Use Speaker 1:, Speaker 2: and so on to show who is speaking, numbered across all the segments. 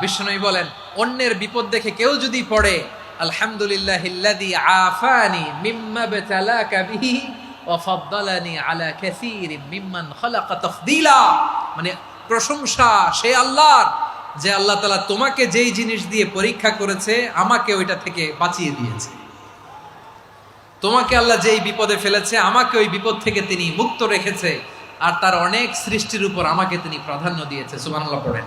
Speaker 1: বিশ্বনবী বলেন, অন্যের বিপদ দেখে কেউ যদি পড়ে, আলহামদুলিল্লাহ আফানি মিম্মা বতালাকা মানে প্রশংসা সে আল্লাহর, যে আল্লাহ তাআলা তোমাকে যেই জিনিস দিয়ে পরীক্ষা করেছে, আমাকে ওইটা থেকে বাঁচিয়ে দিয়েছে। তোমাকে আল্লাহ যেই বিপদে ফেলেছে, আমাকে ওই বিপদ থেকে তিনি মুক্ত রেখেছে, আর তার অনেক সৃষ্টির উপর আমাকে তিনি প্রাধান্য দিয়েছে। সুবহানাল্লাহ পড়েন।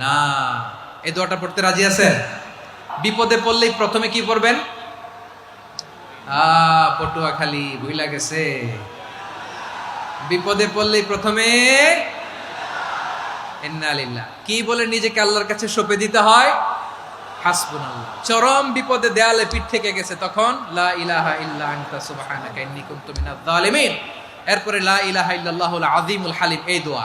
Speaker 1: না, এই দোয়াটা পড়তে রাজি আছেন? বিপদে পড়লেই প্রথমে কি পড়বেন? পটুয়া খালি ভুইলা গেছে। বিপদে পড়লেই প্রথমে কি বলে নিজেকে আল্লাহর কাছে সঁপে দিতে হয়? চরম বিপদে দেয়ালে পিঠ থেকে গেছে তখন, লা ইলাহা ইল্লা আনতা সুবহানাকা ইন্নী কুনতু এরপরে লা ইলাহা ইল্লাল্লাহুল আযীমুল হালিম, এই দোয়া।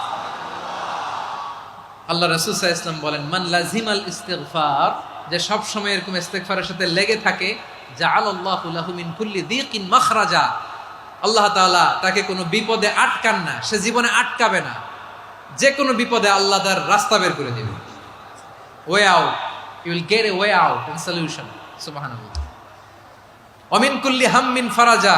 Speaker 1: আল্লাহ রাসূল সাল্লাল্লাহু ইসলাম বলেন, মান লাজিমাল ইস্তিগফার যে সব সময় এরকম ইস্তিগফারের সাথে লেগে থাকে, জাআলাল্লাহু লাহু মিন কুল্লি দিকিন মাখরাজা আল্লাহ তাআলা তাকে কোনো বিপদে আটকান না, সে জীবনে আটকাবে না। যে কোনো বিপদে আল্লাহ তার রাস্তা বের করে দেবে। Way out you will get a way out and solution সুবহানাল্লাহ। অমিন কুল্লি হাম্মিন ফারাজা